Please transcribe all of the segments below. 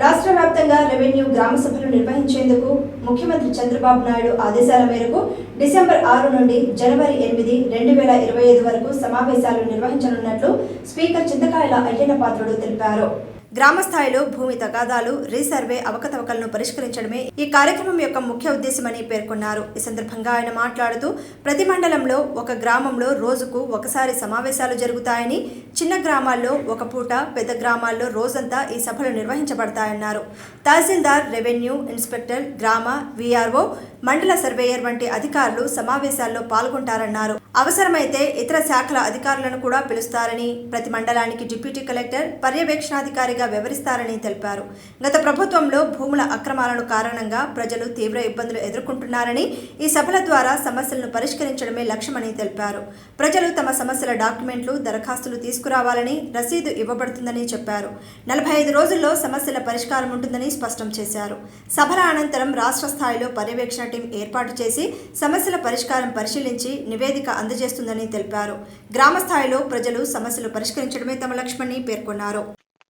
రాష్ట్ర వ్యాప్తంగా రెవెన్యూ గ్రామ సభలు నిర్వహించేందుకు ముఖ్యమంత్రి చంద్రబాబు నాయుడు ఆదేశాల మేరకు డిసెంబర్ ఆరు నుండి జనవరి ఎనిమిది రెండు వేల ఇరవై ఐదు వరకు సమావేశాలు నిర్వహించనున్నట్లు స్పీకర్ చింతకాయల అయ్యన్న పాత్రుడు తెలిపారు. గ్రామ స్థాయిలో భూమి తగాదాలు రీసర్వే అవకతవకలను పరిష్కరించడమే ఈ కార్యక్రమం యొక్క ముఖ్య ఉద్దేశమని పేర్కొన్నారు. ఈ సందర్భంగా ఆయన మాట్లాడుతూ ప్రతి మండలంలో ఒక గ్రామంలో రోజుకు ఒకసారి సమావేశాలు జరుగుతాయని చిన్న గ్రామాల్లో ఒక పూట పెద్ద గ్రామాల్లో రోజంతా ఈ సభలు నిర్వహించబడతాయన్నారు. తహసీల్దార్ రెవెన్యూ ఇన్స్పెక్టర్ గ్రామ విఆర్ఓ మండల సర్వేయర్ వంటి అధికారులు సమావేశాల్లో పాల్గొంటారన్నారు. అవసరమైతే ఇతర శాఖల అధికారులను కూడా పిలుస్తారని ప్రతి మండలానికి డిప్యూటీ కలెక్టర్ పర్యవేక్షణాధికారిగా వ్యవహరిస్తారని తెలిపారు. గత ప్రభుత్వంలో భూముల అక్రమాలను కారణంగా ప్రజలు తీవ్ర ఇబ్బందులు ఎదుర్కొంటున్నారని ఈ సభల ద్వారా సమస్యలను పరిష్కరించడమే లక్ష్యమని తెలిపారు. ప్రజలు తమ సమస్యల డాక్యుమెంట్లు దరఖాస్తులు తీసుకురావాలని రసీదు ఇవ్వబడుతుందని చెప్పారు. నలభై ఐదు రోజుల్లో సమస్యల పరిష్కారం ఉంటుందని స్పష్టం చేశారు. సభల అనంతరం రాష్ట్ర స్థాయిలో పర్యవేక్షణ టీం ఏర్పాటు చేసి సమస్యల పరిష్కారం పరిశీలించి నివేదిక అందజేస్తుందని తెలిపారు. గ్రామ స్థాయిలో ప్రజలు సమస్యలు పరిష్కరించడమే తమ లక్ష్యమని పేర్కొన్నారు.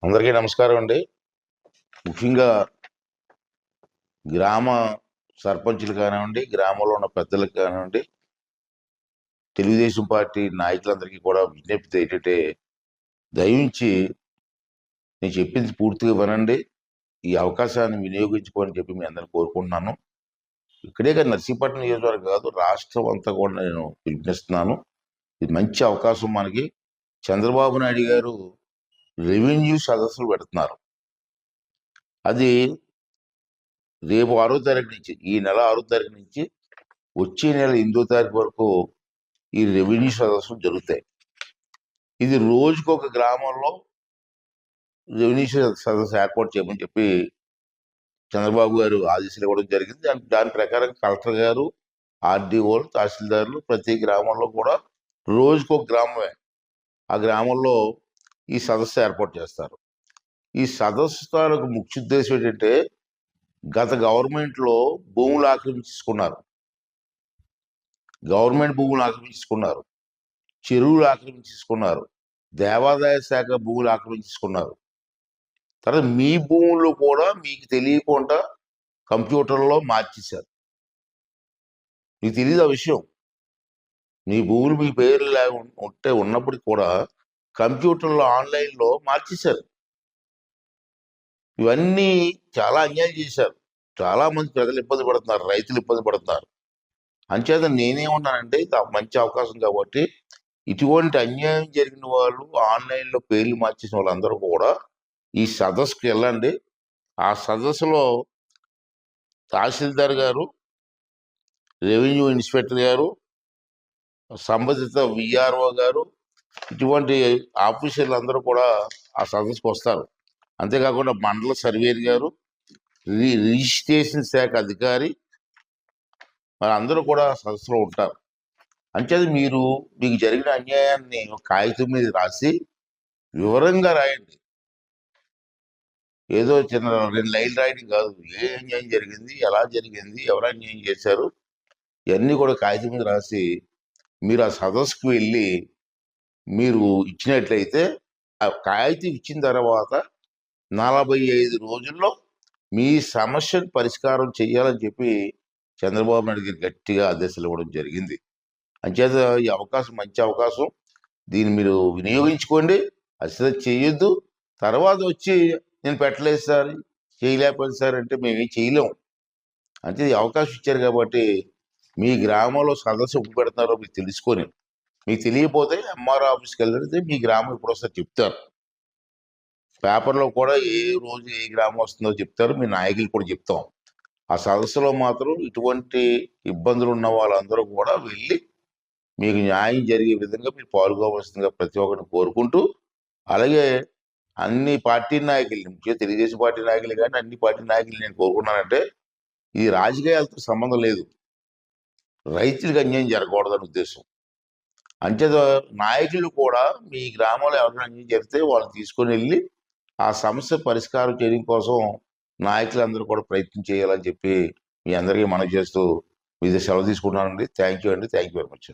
అందరికీ నమస్కారం అండి. ముఖ్యంగా గ్రామ సర్పంచులు కానివ్వండి గ్రామంలో ఉన్న పెద్దలకు కానివ్వండి తెలుగుదేశం పార్టీ నాయకులందరికీ కూడా విజ్ఞప్తి ఏంటంటే దయించి నేను చెప్పింది పూర్తిగా వినండి. ఈ అవకాశాన్ని వినియోగించుకోని చెప్పి మీ అందరిని కోరుకుంటున్నాను. ఇక్కడే కానీ నర్సీపట్నం నియోజకవర్గం కాదు రాష్ట్రం అంతా కూడా నేను పిలుపునిస్తున్నాను ఇది మంచి అవకాశం మనకి. చంద్రబాబు నాయుడు గారు రెవెన్యూ సదస్సులు పెడుతున్నారు. అది రేపు ఆరో తారీఖు నుంచి ఈ నెల ఆరో తారీఖు నుంచి వచ్చే నెల ఎనిమిదో తారీఖు వరకు ఈ రెవెన్యూ సదస్సులు జరుగుతాయి. ఇది రోజుకు ఒక గ్రామంలో రెవెన్యూ సదస్సు ఏర్పాటు చేయమని చెప్పి చంద్రబాబు గారు ఆదేశాలు ఇవ్వడం జరిగింది. దాని దాని ప్రకారం కలెక్టర్ గారు ఆర్డీఓలు తహసీల్దారులు ప్రతి గ్రామంలో కూడా రోజుకు ఒక గ్రామమే. ఆ గ్రామంలో ఈ సదస్సు ఏర్పాటు చేస్తారు. ఈ సదస్సు తాలూకు ముఖ్య ఉద్దేశం ఏంటంటే గత గవర్నమెంట్లో భూములు ఆక్రమించుకున్నారు గవర్నమెంట్ భూములు ఆక్రమించుకున్నారు చెరువులు ఆక్రమించుకున్నారు దేవాదాయ శాఖ భూములు ఆక్రమించుకున్నారు తర్వాత మీ భూములు కూడా మీకు తెలియకుండా కంప్యూటర్లో మార్చేశారు. మీకు తెలియదు ఆ విషయం? మీ భూములు మీ పేర్లు లే- ఉంటే ఉన్నప్పటికీ కూడా కంప్యూటర్లో ఆన్లైన్లో మార్చేశారు. ఇవన్నీ చాలా అన్యాయం చేశారు. చాలా మంది ప్రజలు ఇబ్బంది పడుతున్నారు. రైతులు ఇబ్బంది పడుతున్నారు. అంచేత నేనేమన్నానంటే ఇది మంచి అవకాశం కాబట్టి ఇటువంటి అన్యాయం జరిగిన వాళ్ళు ఆన్లైన్లో పేర్లు మార్చేసిన వాళ్ళందరూ కూడా ఈ సదస్సుకి వెళ్ళండి. ఆ సదస్సులో తహసీల్దార్ గారు రెవెన్యూ ఇన్స్పెక్టర్ గారు సంబంధిత విఆర్ఓ గారు ఇటువంటి ఆఫీసర్లు అందరూ కూడా ఆ సదస్సుకు వస్తారు. అంతేకాకుండా మండల సర్వేర్ గారు రిజిస్ట్రేషన్ శాఖ అధికారి మరి అందరూ కూడా సదస్సులో ఉంటారు. అంచేది మీరు మీకు జరిగిన అన్యాయాన్ని కాగితం మీద రాసి వివరంగా రాయండి. ఏదో చిన్న రెండు లైన్లు రాయడం కాదు. ఏ అన్యాయం జరిగింది ఎలా జరిగింది ఎవరు అన్యాయం చేశారు ఇవన్నీ కూడా కాగితం మీద రాసి మీరు ఆ సదస్సుకు వెళ్ళి మీరు ఇచ్చినట్లయితే ఆ కాగితం ఇచ్చిన తర్వాత నలభై ఐదు రోజుల్లో మీ సమస్యను పరిష్కారం చేయాలని చెప్పి చంద్రబాబు నాయుడు గారు గట్టిగా ఆదేశాలు ఇవ్వడం జరిగింది. అంచేత ఈ అవకాశం మంచి అవకాశం. దీన్ని మీరు వినియోగించుకోండి అసలు చేయొద్దు. తర్వాత వచ్చి నేను పెట్టలేదు సార్ చేయలేకపోయింది సార్ అంటే మేమేం చేయలేము అంటే అవకాశం ఇచ్చారు కాబట్టి మీ గ్రామంలో సదస్సు పెడుతున్నారో మీరు తెలుసుకొని మీకు తెలియకపోతే ఎంఆర్ ఆఫీస్కి వెళ్తే మీ గ్రామం ఇప్పుడు వస్తే చెప్తారు. పేపర్లో కూడా ఏ రోజు ఏ గ్రామం వస్తుందో చెప్తారు. మీ నాయకులు కూడా చెప్తాం. ఆ సదస్సులో మాత్రం ఇటువంటి ఇబ్బందులు ఉన్న వాళ్ళందరూ కూడా వెళ్ళి మీకు న్యాయం జరిగే విధంగా మీరు పాల్గొవలసిందిగా ప్రతి ఒక్కరిని కోరుకుంటూ అలాగే అన్ని పార్టీ నాయకులు ముఖ్యంగా తెలుగుదేశం పార్టీ నాయకులు కానీ అన్ని పార్టీ నాయకులు నేను కోరుకున్నానంటే ఇది రాజకీయాలతో సంబంధం లేదు. రైతులకు అన్యాయం జరగకూడదని ఉద్దేశం. అంచేత నాయకులు కూడా మీ గ్రామంలో ఎవరైనా అన్యాయం జరిగితే వాళ్ళు తీసుకొని వెళ్ళి ఆ సమస్య పరిష్కారం చేయడం కోసం నాయకులందరూ కూడా ప్రయత్నం చేయాలని చెప్పి మీ అందరికీ మనవి చేస్తూ మీ సెలవు తీసుకుంటున్నానండి. థ్యాంక్ యూ అండి. Thank you very much